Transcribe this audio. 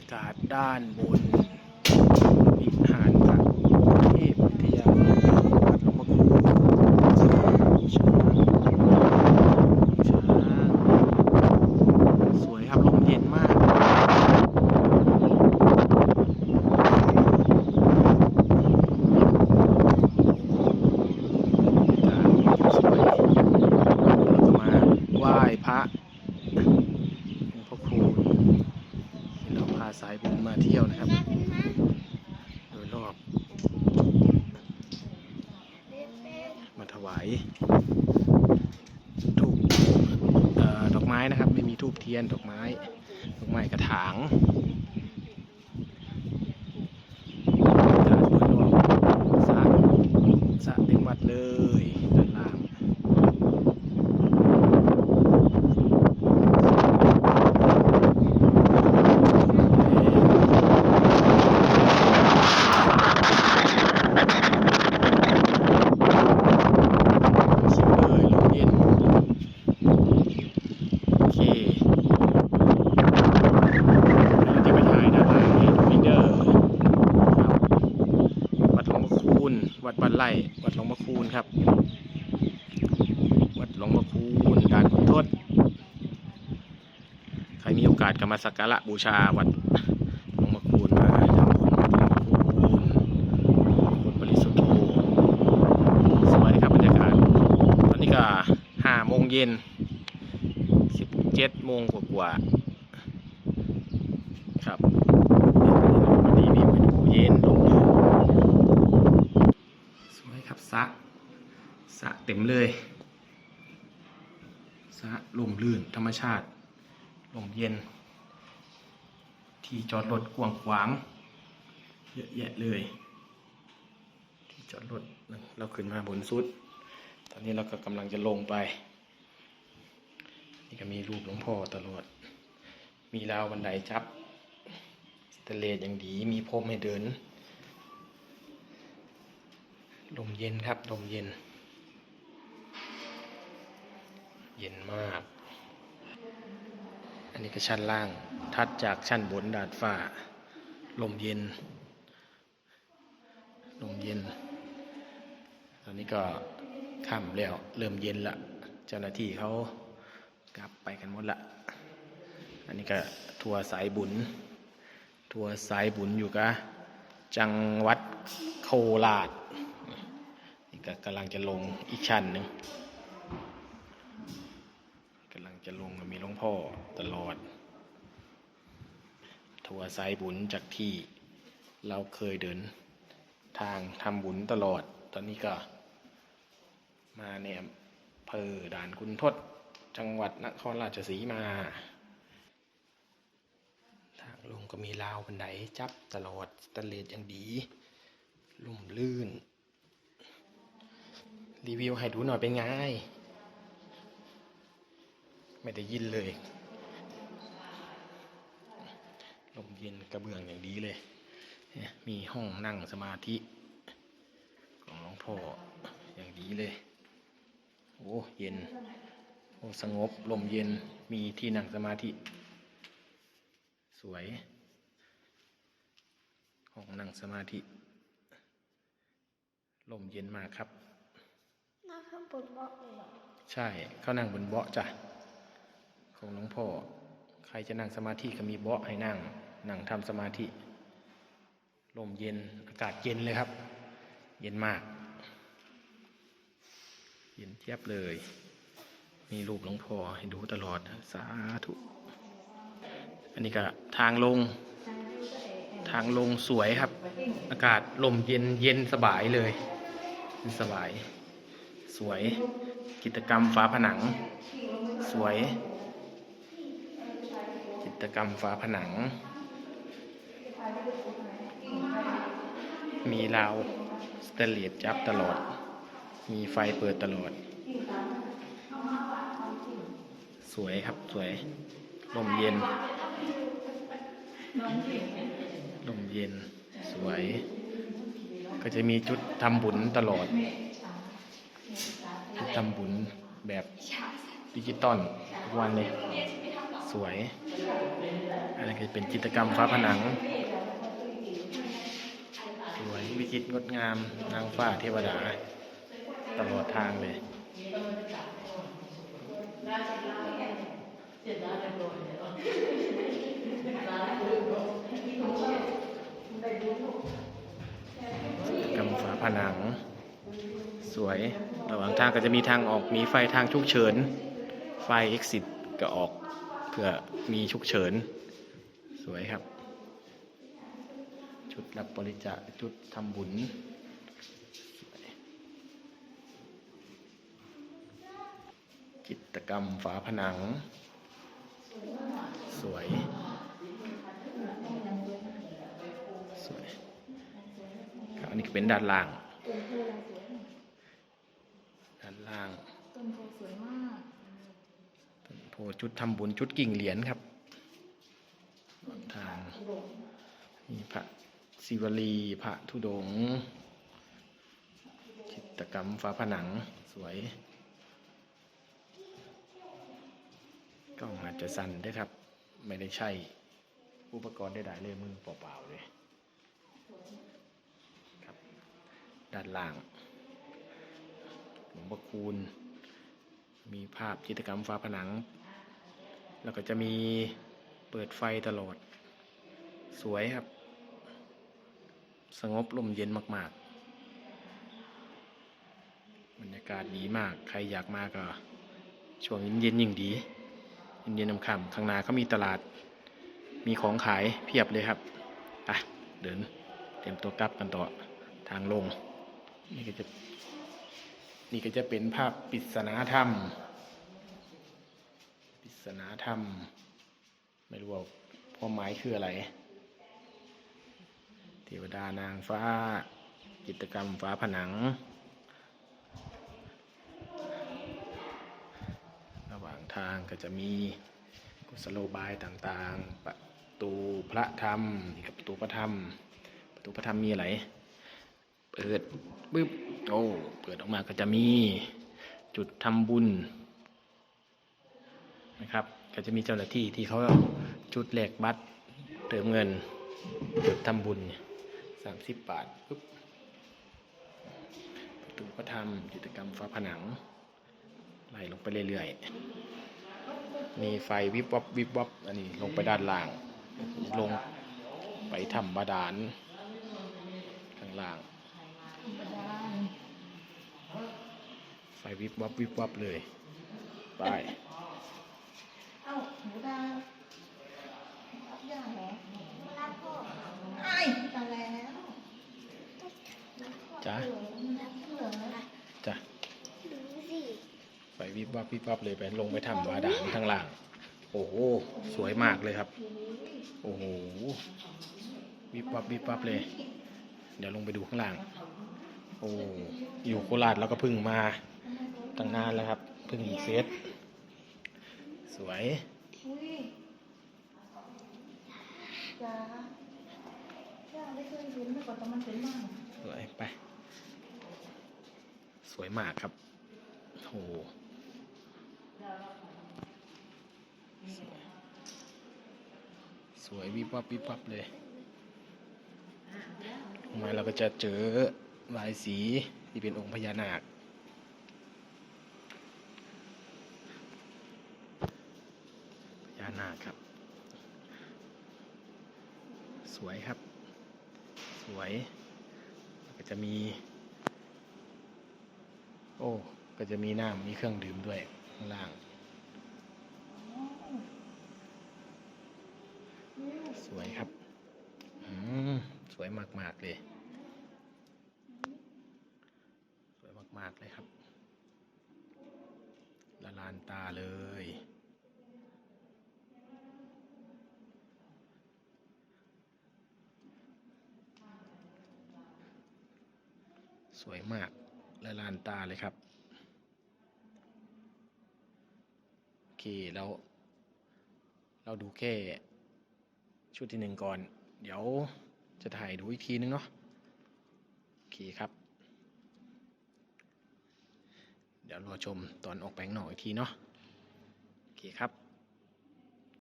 ากาศด้านบนวิหารพระเทพวิทยาวัดหลวงพ่อคูณช้างช้างสวยครับลมเย็นมาก บรรยากาศสวยแล้วก็มาไหว้พระหลวงพ่อคูณเราพาสายบุญมาเที่ยวนะครับ โดยรอบ มาถวาย ทูบดอกไม้นะครับ ไม่มีทูบเทียนดอกไม้ ดอกไม้กระถางบรรยากาศโดยรอบสระสระเต็มวัดเลยด้านล่าง ชิมเลยลมเย็น โอเคเราจะไปถ่ายด้านล่างนี้วินเดอร์ครับวัดหลวงพ่อคูณ วัดบ้านไร่ วัดหลวงพ่อคูณครับ วัดหลวงพ่อคูณด่านขุนทด ใคร มีโอกาสก็มาสักการะบูชาวัดหลวงพ่อคูณมาทำบุญวัดหลวงพ่อคูณคุณบริสุทธิ์โธสวยนะครับบรรยากาศตอนนี้ก็ห้าโมงเย็นสิบเจ็ดโมงกว่าๆครับวันนี้วิวให้ดูเย็นลมลื่นสวยครับสระสระเต็มเลยสระลมลื่นธรรมชาติลมเย็น ที่จอดรถกว้างขวางเยอะแยะเลย ที่จอดรถเราขึ้นมาบนสุด ตอนนี้เราก็กำลังจะลงไป นี่ก็มีรูปหลวงพ่อตลอด มีราวบันไดจับสเตเลสอย่างดีมีพรมให้เดิน ลมเย็นครับลมเย็น เย็นมาก นนี้ก็ชั้นล่าง ทัดจากชั้นบนดาดฟ้า ลมเย็น ลมเย็น ตอนนี้ก็ค่ำแล้ว เริ่มเย็นละ เจ้าหน้าที่เขากลับไปกันหมดละ อันนี้ก็ทัวร์สายบุญ ทัวร์สายบุญอยู่กะจังหวัดโคราชนี่ก็กำลังจะลงอีกชั้นหนึ่งกำลังจะลงก็มีหลวง พ่อตลอด ทัวร์สายบุญจากที่เราเคยเดินทางทำบุญตลอด ตอนนี้ก็ มาในอำเภอด่านคุณทศจังหวัดนครราชสีมา ทางลงก็มีราวบันไดจับตลอดสแตนเลสอย่างดี ลุ่มลื่น รีวิวให้ดูหน่อยเป็นไง ไม่ได้ยินเลยลมเย็นกระเบื้องอย่างดีเลยเนี่ยมีห้องนั่งสมาธิ ของหลวงพ่ออย่างดีเลย โอ้เย็น โอ้สงบลมเย็นมีที่นั่งสมาธิ สวย ห้องนั่งสมาธิ ลมเย็นมากครับนั่งข้างบนเบาะเลยเหรอ ใช่ เขานั่งบนเบาะจ้ะ ของหลวงพ่อ ใครจะนั่งสมาธิก็มีเบาะให้นั่ง นั่งทำสมาธิ ลมเย็นอากาศเย็นเลยครับ เย็นมาก เย็นเทียบเลย มีรูปหลวงพ่อให้ดูตลอดสาธุอันนี้ก็ทางลง ทางลงสวยครับ อากาศลมเย็นเย็นสบายเลยเย็นสบาย สวย กิจกรรมฝาผนัง สวย กิจกรรมฝาผนัง มีราวสเตนเลสจับตลอด มีไฟเปิดตลอด สวยครับสวย ลมเย็น ลมเย็น สวย ก็จะมีจุดทำบุญตลอดจุดทำบุญแบบดิจิตอลทุกวันเลย สวย อันนี้ก็เป็นจิตรกรรมฝาผนัง สวยวิจิตรงดงามนางฟ้าเทวดา ตลอดทางเลยกำฝาผนัง สวยระหว่างทางก็จะมีทางออกมีไฟทางฉุกเฉิน ไฟ exit ก็ออก เพื่อมีฉุกเฉิน สวยครับ ชุดรับบริจาคชุดทำบุญจิตกรรมฝาผนัง สวย สวยครับอันนี้เป็นด้านล่าง ต้นโพลายสวย ด้านล่าง ต้นโพสวยมาก ต้ชุดทำบุญชุดกิ่งเหรียญครับทางมีพระศิวลีพระธุดงค์จิตกรรมฝาผนังสวยกล้องอาจจะสั่นด้วยครับ ไม่ได้ใช้อุปกรณ์ได้ๆเลยมือเปล่าๆเลยครับ ด้านล่างหลวงพ่อคูณมีภาพจิตกรรมฝาผนัง แล้วก็จะมีเปิดไฟตลอด สวยครับ สงบลมเย็นมากๆ บรรยากาศดีมาก ใครอยากมาก็ช่วงเย็นๆยิ่งดีเย็นๆนำคำข้างหน้าเขามีตลาด มีของขายเพียบเลยครับ อะ เดินเตรียมตัวกลับกันต่อทางลง นี่ก็จะ นี่ก็จะเป็นภาพปริศนาธรรม ริศนาธรรม ไม่รู้ว่าความหมายคืออะไร เทวดานางฟ้าจิตรกรรมฝาผนัง ระหว่างทางก็จะมีกุศโลบายต่างๆ ประตูพระธรรมนี่กับประตูพระธรรม ประตูพระธรรมมีอะไร เปิดปึ๊บโอ้ เปิดออกมาก็จะมีจุดทำบุญ นะครับ ก็จะมีเจ้าหน้าที่ที่เขาจุดแลกบัตรเติมเงินจุดทำบุญสามสิบบาทปึ๊บประตูพระธรรมกิจกรรมฝาผนังไหลลงไปเรื่อยๆ มีไฟวิบวับวิบวับอันนี้ลงไปด้านล่าง ลงไปถ้ำบาดาลข้างล่าง ไฟวิบวับวิบวับเลย ไป หนูดารับยาเหรอรับพ่อไอ้ตายแล้วจ้ะจ้ะไฟวิบวับวิบวับเลยไปลงไปถ้ำบาดาลข้างล่าง โอ้โหสวยมากเลยครับ โอ้โหวิบวับวิบวับเลย เดี๋ยวลงไปดูข้างล่าง โอ้อยู่โคราชแล้วก็พึ่งมาตั้งนานแล้วครับ พึ่งเซตสวย อุ้ยจ้าย่าไม่เคยเห็นมาก่อนแต่มันเป็นมากสวยไป สวยมากครับโอ้สวยวิบวับวิบวับเลยลงมาเราก็จะเจอลายสีที่เป็นองค์พญานาค พญานาคครับ สวยครับ ส วยก็จะมี โอ้ ก็จะมีน้ำมีเครื่องดื่มด้วยข้างล่าง สวยครับอืมสวยมากๆเลย สวยมากๆเลยครับละลานตาเลย สวยมากละลานตาเลยครับ โอเคแล้วเราดูแค่ชุดที่หนึ่งก่อน เดี๋ยวจะถ่ายดูอีกทีนึงเนาะโอเคครับ เดี๋ยวรอชมตอนออกแปลงหน่อยอีกทีเนาะโอเคครับ